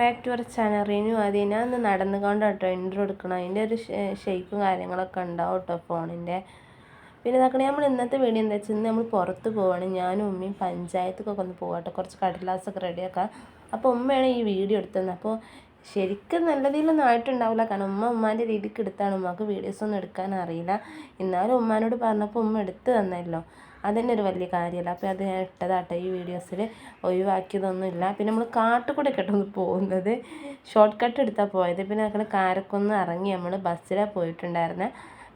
Back to our channel renew ഞാൻ ഒന്ന് നടന്നുകൊണ്ട് കേട്ടോ ഇന്റർ എടുക്കണം. അതിന്റെ ഒരു ഷേപ്പും കാര്യങ്ങളൊക്കെ ഉണ്ടാവും കേട്ടോ ഫോണിന്റെ. പിന്നെ നോക്കണേ നമ്മൾ ഇന്നത്തെ വീഡിയോ എന്താ വെച്ചാൽ ഇന്ന് നമ്മൾ പുറത്ത് പോവാണ്. ഞാനും ഉമ്മയും പഞ്ചായത്തൊക്കെ ഒന്ന് പോകട്ടെ കുറച്ച് കടലാസൊക്കെ റെഡിയാക്കാം അപ്പോൾ ഉമ്മയാണ് ഈ വീഡിയോ എടുത്തത്. അപ്പോൾ ശരിക്കും നല്ല രീതിയിലൊന്നും ആയിട്ടുണ്ടാവില്ല. കാരണം ഉമ്മ ഉമ്മാന്റെ രീതിക്ക് എടുത്താണ്. ഉമ്മക്ക് വീഡിയോസ് ഒന്നും എടുക്കാൻ അറിയില്ല. എന്നാലും ഉമ്മാനോട് പറഞ്ഞപ്പോൾ ഉമ്മ എടുത്ത് തന്നല്ലോ. അതന്നെ ഒരു വലിയ കാര്യമല്ല. അപ്പോൾ അത് ഇട്ടതാട്ടോ ഈ വീഡിയോസിൽ ഒഴിവാക്കിയതൊന്നുമില്ല. പിന്നെ നമ്മൾ കാട്ടുകൂടെ കേട്ടൊന്ന് പോകുന്നത്. ഷോർട്ട് കട്ട് എടുത്താൽ പോയത്. പിന്നെ അങ്ങനെ കാരക്കൊന്ന് ഇറങ്ങി നമ്മൾ ബസ്സിലാണ് പോയിട്ടുണ്ടായിരുന്നത്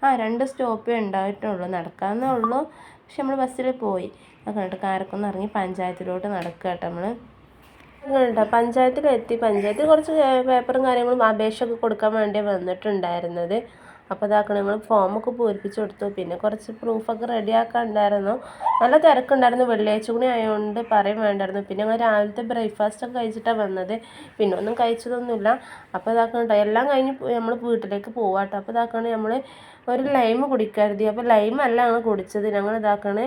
ആ രണ്ട് സ്റ്റോപ്പേ ഉണ്ടായിട്ടുള്ളൂ. നടക്കാമെന്നേ ഉള്ളൂ. പക്ഷെ നമ്മൾ ബസ്സിൽ പോയി. കണ്ടിട്ട് കാരക്കൊന്ന് ഇറങ്ങി പഞ്ചായത്തിലോട്ട് നടക്കുക കേട്ടോ നമ്മൾ കേട്ടോ പഞ്ചായത്തിലെത്തി. പഞ്ചായത്തിൽ കുറച്ച് പേപ്പറും കാര്യങ്ങളും അപേക്ഷ ഒക്കെ കൊടുക്കാൻ വേണ്ടി വന്നിട്ടുണ്ടായിരുന്നത്. അപ്പോൾ ഇതാക്കണം നമ്മൾ ഫോമൊക്കെ പൂരിപ്പിച്ച് കൊടുത്തു. പിന്നെ കുറച്ച് പ്രൂഫൊക്കെ റെഡിയാക്കാനുണ്ടായിരുന്നു നല്ല തിരക്കുണ്ടായിരുന്നു. വെള്ളിയാഴ്ച കൂടി ആയതുകൊണ്ട് പറയും വേണ്ടായിരുന്നു. പിന്നെ ഞങ്ങൾ രാവിലത്തെ ബ്രേക്ക്ഫാസ്റ്റ് ഒക്കെ കഴിച്ചിട്ടാണ് വന്നത്. പിന്നെ ഒന്നും കഴിച്ചതൊന്നുമില്ല. അപ്പോൾ ഇതാക്കണം എല്ലാം കഴിഞ്ഞ് നമ്മൾ വീട്ടിലേക്ക് പോവാട്ടോ. അപ്പോൾ ഇതാക്കണം നമ്മൾ ഒരു ലൈം കുടിക്കരുത്. അപ്പോൾ ലൈം അല്ല ഞങ്ങൾ കുടിച്ചത്. ഞങ്ങൾ ഇതാക്കണേ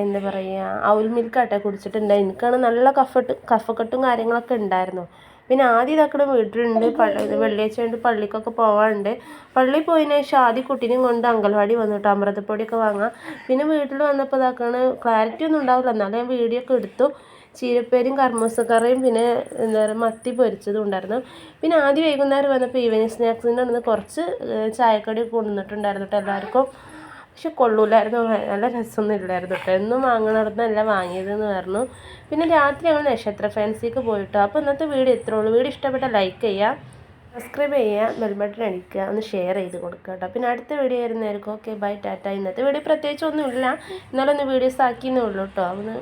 എന്താ പറയുക ഔൽ മിൽക്കാട്ടെ കുടിച്ചിട്ടുണ്ട് എനിക്കാണ് നല്ല കഫട്ട് കഫക്കെട്ടും കാര്യങ്ങളൊക്കെ ഉണ്ടായിരുന്നു. പിന്നെ ആദ്യം ഇതാക്കണ വീട്ടിലുണ്ട്. പള്ളി വെള്ളിയാഴ്ച കൊണ്ട് പള്ളിക്കൊക്കെ പോകാറുണ്ട് പള്ളിയിൽ പോയതിനു ശേഷം ആദ്യം കുട്ടീനെയും കൊണ്ട് അങ്കൽവാടി വന്നിട്ട് അമൃതപ്പൊടിയൊക്കെ വാങ്ങാം പിന്നെ വീട്ടിൽ വന്നപ്പോൾ ഇതാക്കണ ക്ലാരിറ്റി ഒന്നും ഉണ്ടാവില്ല. എന്നാലും ഞാൻ വീഡിയോ ഒക്കെ എടുത്തു. ചീരപ്പേരും കർമ്മസക്കറിയും പിന്നെ എന്താ പറയുക മത്തി പൊരിച്ചതും ഉണ്ടായിരുന്നു. പിന്നെ ആദ്യം വൈകുന്നേരം വന്നപ്പോൾ ഈവനിങ് സ്നാക്സിന്റെ അന്ന് കുറച്ച് ചായക്കടി കൊണ്ടുവന്നിട്ടുണ്ടായിരുന്നു കേട്ടോ എല്ലാവർക്കും. പക്ഷെ കൊള്ളൂലായിരുന്നു. നല്ല രസമൊന്നും ഇല്ലായിരുന്നു കേട്ടോ. എന്നും വാങ്ങണടന്നല്ല വാങ്ങിയതെന്ന് പറഞ്ഞു. പിന്നെ രാത്രി ഞങ്ങൾ നക്ഷത്ര ഫാൻസിക്ക് പോയിട്ടോ. അപ്പോൾ ഇന്നത്തെ വീഡിയോ ഇത്രേ ഉള്ളൂ. വീഡിയോ ഇഷ്ടപ്പെട്ട ലൈക്ക് ചെയ്യുക സബ്സ്ക്രൈബ് ചെയ്യുക ബെൽബട്ടൺ അടിക്കുക ഒന്ന് ഷെയർ ചെയ്ത് കൊടുക്കുക കേട്ടോ. പിന്നെ അടുത്ത വീഡിയോ ആയിരുന്നായിരിക്കും ഓക്കെ ബൈ ടാറ്റ ഇന്നത്തെ വീഡിയോ പ്രത്യേകിച്ച് ഒന്നുമില്ല. ഇന്നലെ ഒന്ന് വീഡിയോസ് ആക്കിയെന്നേ ഉള്ളൂ കേട്ടോ. ഒന്ന്